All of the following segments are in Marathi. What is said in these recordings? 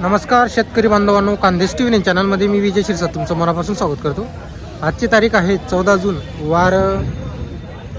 नमस्कार शेतकरी बांधवांनो कांदेश टी व्ही चॅनलमध्ये मी विजय शिरसाट तुमचं मनापासून स्वागत करतो. आजची तारीख आहे चौदा जून वार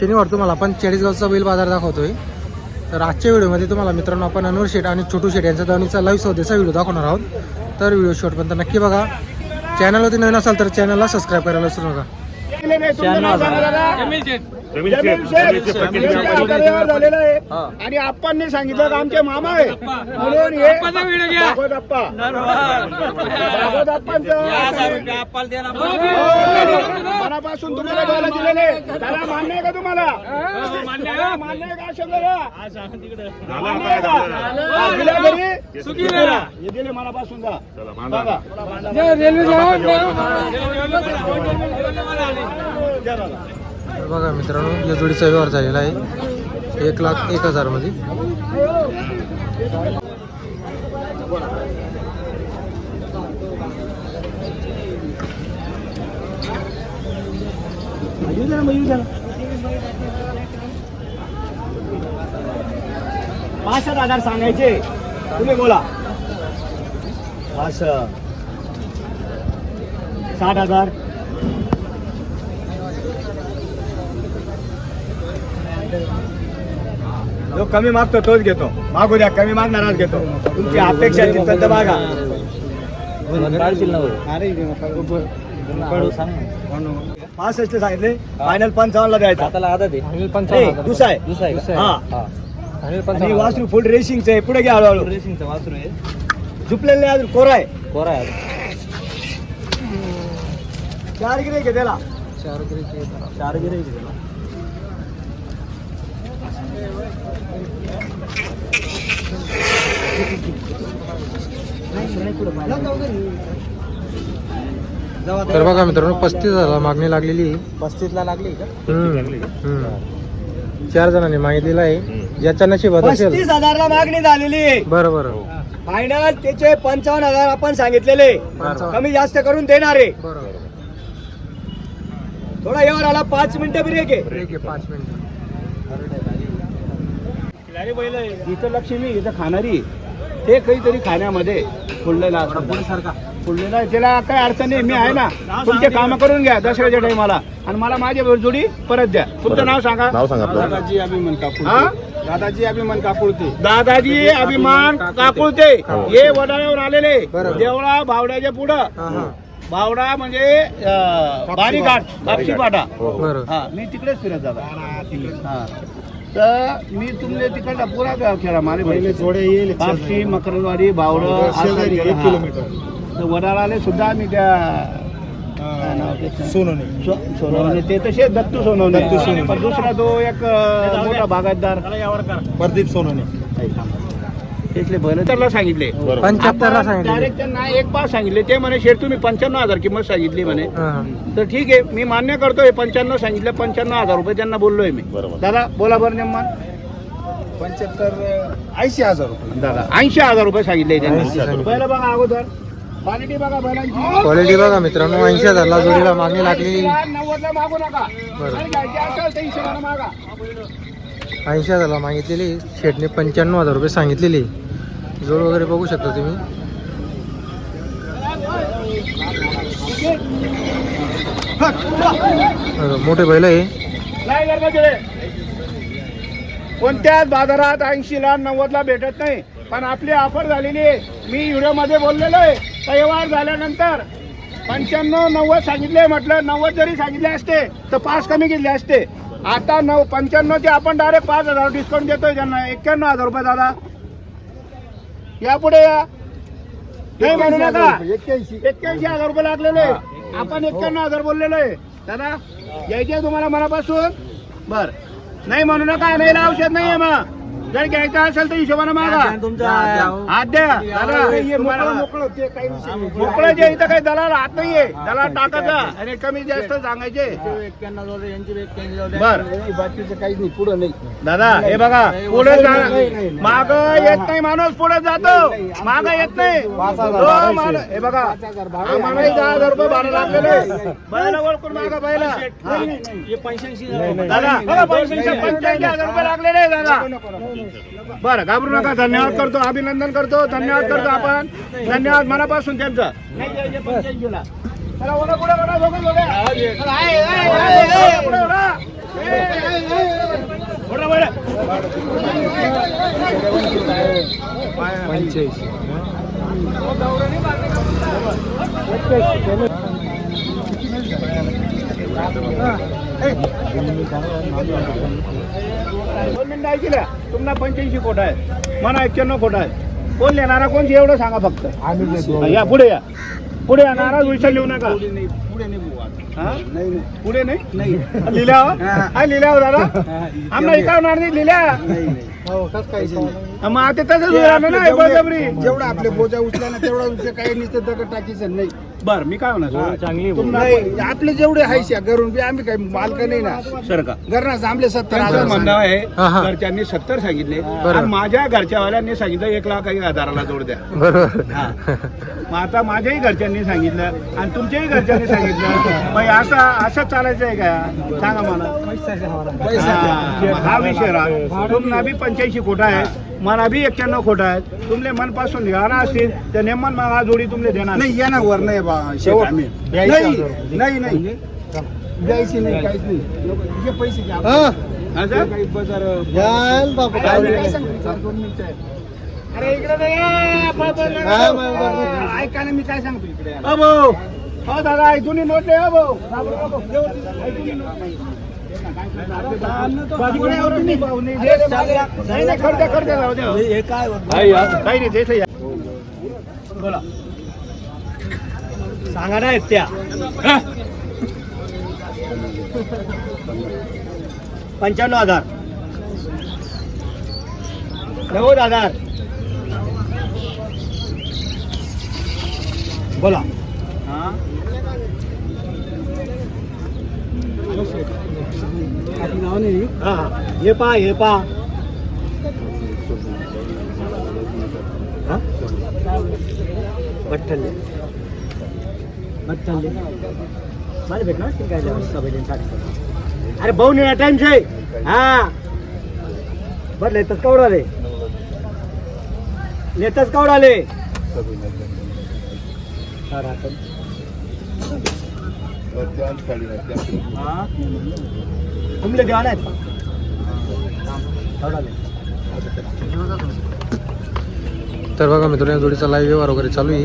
शनिवार. तुम्हाला आपण चाळीसगावचा बैल बाजार दाखवतोय. तर आजच्या व्हिडिओमध्ये तुम्हाला मित्रांनो आपण अनवर शेठ आणि छोटू शेठ यांचा दावणीचा लाईव्ह सौदेचा व्हिडिओ दाखवणार आहोत. तर व्हिडिओ शेवटपर्यंत नक्की बघा. चॅनलवरती नवीन असाल तर चॅनलला सबस्क्राईब करायला विसरू नका. झालेला आहे आणि आप्पांनी सांगितलं का आमचे मामा आहे. म्हणून हे भागवत आप्पा. भागवत आप्पांचं. मनापासून तुम्हाला बोला दिलेले त्याला मान्य आहे का तुम्हाला? हा, मान्य आहे. का शंकर मान्य आहे का? हा, दिल्या घरी? हे दिले. मनापासून जा. बघा. तर बघा मित्रांनो या जोडीचा व्यवहार झालेला आहे. एक लाख एक हजारमध्ये. येऊ द्या पासष्ट हजार सांगायचे. तुम्ही बोला. पाच साठ हजार. जो कमी मागतो तोच घेतो. मागू द्या कमी मागणाराच घेतो. तुमची अपेक्षा तिथं तर मागा. पासष्ट सांगितले फायनल पंचावन्न ला द्यायचा दुसरा आहे. हा. आणि वासरू फुल रेसिंगचं आहे. पुढे घ्या हळूहळू. रेसिंगचं वासरू आहे. झुपलेलं अजून कोरा आहे. कोरा आहे. चार गिरे घे त्याला. चार जरा. चार गिरे आहे त्याला. तर बघा मित्रांनो पस्तीस हजार मागणी लागलेली पस्तीस ला लागली का? हम्म, हम्म. चार जणांनी मागितलेलं आहे. ज्याच्या नशिबात असेल पस्तीस हजारला मागणी झालेली आहे. बरं बरं. फायनल त्याचे पंचावन्न हजार आपण सांगितलेले. कमी जास्त करून देणार आहे. बरं. थोडा यावर आला पाच मिनिटं ब्रेक आहे. ठीक आहे पाच मिनिट. इथं लक्ष्मी इथं खाणारी. ते काहीतरी खाण्यामध्ये फुललेला असतो. फुललेला. त्याला काय अडचण नाही. मी आहे ना. तुमचे काम करून घ्या दसऱ्याच्या टाइमाला आणि मला माझी जोडी परत द्या. तुमचं नाव सांगा. नाव सांगा आपलं. दादाजी अभिमान काकुळते दादाजी अभिमान काकुळते दादाजी अभिमान काकुळते हे. वडाळ्यावर आलेले. देवळा भावड्याच्या पुढं. हा हा. भावडा म्हणजे बारीघाट कापशी पाटा बरं हा मी तिकडेच फिरत जाता. हा. तर मी तुमले तिकडला पुरा गाव खेळा मारे पहिले जोडे येईल कापशी मकरवाडी बावडं एक किलोमीटर. वडाळाले सुद्धा आम्ही त्या सोनवणे. ते तसे दत्तू सोनवणे. दुसरा तो एक मोठा बागायतदार प्रदीप सोनवणे. त्यातले बैल त्याला सांगितले. पंच्याहत्तरला सांगितलं. डायरेक्ट त्यांना एक पाच सांगितले. ते म्हणे शेठ तुम्ही पंच्याण्णव हजार किंमत सांगितली म्हणे. हा. तर ठीक आहे मी मान्य करतोय पंच्याण्णव सांगितलं पंच्याण्णव हजार रुपये त्यांना बोललोय मी. बरोबर. दादा बोला बरं नेमन पंच्याहत्तर ऐंशी हजार रुपये. दादा. ऐंशी हजार रुपये सांगितले 80 त्यांनी. पहिलं बघा अगोदर. क्वालिटी बघा बैलांची. क्वालिटी बघा मित्रांनो ऐंशी हजारला जोडीला मागणी लागलेली नव्वदला मागू नका. बरं. घ्यायची असेल तर हिशोबानं मागा. ऐंशी हजारला मागितलेली. शेटने पंच्याण्णव हजार रुपये सांगितलेली. जोड वगैरे बघू शकता तुम्ही. मोठे बैल आहे. कोणत्याच बाजारात ऐंशी ला नव्वद ला भेटत नाही. पण आपली ऑफर झालेली आहे. मी व्हिडिओमध्ये बोललेलो आहे. तयवार झाल्यानंतर पंच्याण्णव नव्वद सांगितले. म्हटलं नव्वद जरी सांगितले असते तर पाच कमी घेतले असते. आता नऊ पंच्याण्णवचे आपण डायरेक्ट पाच हजार डिस्काउंट देतोय त्यांना. एक्क्याण्णव हजार रुपये दादा. यापुढे या. नाही म्हणू नका. एक्क्याऐंशी. हजार रुपये लागलेले. आपण एक्क्याण्णव हजार बोललेलो आहे. दादा यायचे आहे तुम्हाला मनापासून? बर. नाही म्हणू नका नाही औषध नाहीये मग. जर घ्यायचं असेल तर हिशोबाने मागा. हात द्या. मोकळं जे इथं काही दलाल हात नाहीये. दलाल टाकायचा आणि कमी जास्त सांगायचे. बर. बाकीचं काही नाही पुढं नाही. दादा हे बघा पुढे माग येत नाही माणूस पुढे जातो. माग येत नाही. हे बघा आम्हाला दहा हजार रुपये भाडं लागलेले. बैला ओळखून मागा बैला. दादा बघा, पंच्याऐंशी पंच्याऐंशी हजार रुपये लागलेले आहे, दादा. बरं घाबरू नका. धन्यवाद करतो अभिनंदन करतो. धन्यवाद करतो आपण. धन्यवाद. मनापासून त्यांचा. पंच्याऐंशी मिनिटं ऐकल्या तुम्हाला पंच्याऐंशी कोट आहे म्हणा एक्क्याण्णव कोट आहे कोण लेणारा कोणची एवढं सांगा फक्त. या पुढे या. पुढे या नाराज विषय लिहू नका. पुढे नाही पुढे नाही बुवा. हा? नाही नाही. पुढे नाही? नाही. लिहिल्यावर हा? लिहिल्यावर दादा? आम्हाला ऐकावणार नाही लिहिल्या? नाही नाही. हो कसं काय मग आता तसंच राहणार ना बळजबरी. जेवढा आपले बोजा उचला ना तेवढा उचल काही नुसतं दगड टाकीचं नाही. बर मी काय म्हणा चांगली नाही आपले जेवढे आहे शा घरून बी आम्ही काही मालक नाही ना. सर का घरना आमले सत्तर हजार म्हणणं आहे हा, हा. घरच्यांनी सत्तर सांगितले. आणि माझ्या घरच्यावाल्यांनी सांगितलं एक लाख एक हजाराला जोड द्या. हा. मग आता माझ्याही घरच्यांनी सांगितलं आणि तुमच्याही घरच्यांनी सांगितलं. मग असं असं चालायचं आहे का? सांगा मला. हा, हा विषय राहा. तुम्हाला बी पंच्याऐंशी खोटा आहे मला बी एक्क्याण्णव खोटा आहे तुमले मनपासून घ्याना असतील तर नेमन मग हा जोडी तुमले देणार. नाही या ना वर नाही शेवट. आम्ही. नाही नाही नाही. द्यायची नाही काहीच नाही. जे पैसे घ्या? काही बाजार काय काय काय? दोन मिनिटं आहे. अरे इकडे ऐका ना मी काय सांगतो इकडे हो दादा ऐकून नोट नाही हो भाऊ. नोट नाही. बोला. सांगा ना त्या. पंच्याण्णव हजार. नव्वद हजार. बोला. हा हा. हे पा हे पा बठ्ठल बठ्ठल मला भेटणार असतील काय सभेसाठी अरे भाऊ निळा टाइम छे हा. बरं लेतच कवड आले. लेतच कवड आले. तुमले देवान आहेत. तर बघा मित्रांनो जोडीचा लाईव्ह व्यवहार वगैरे चालू आहे.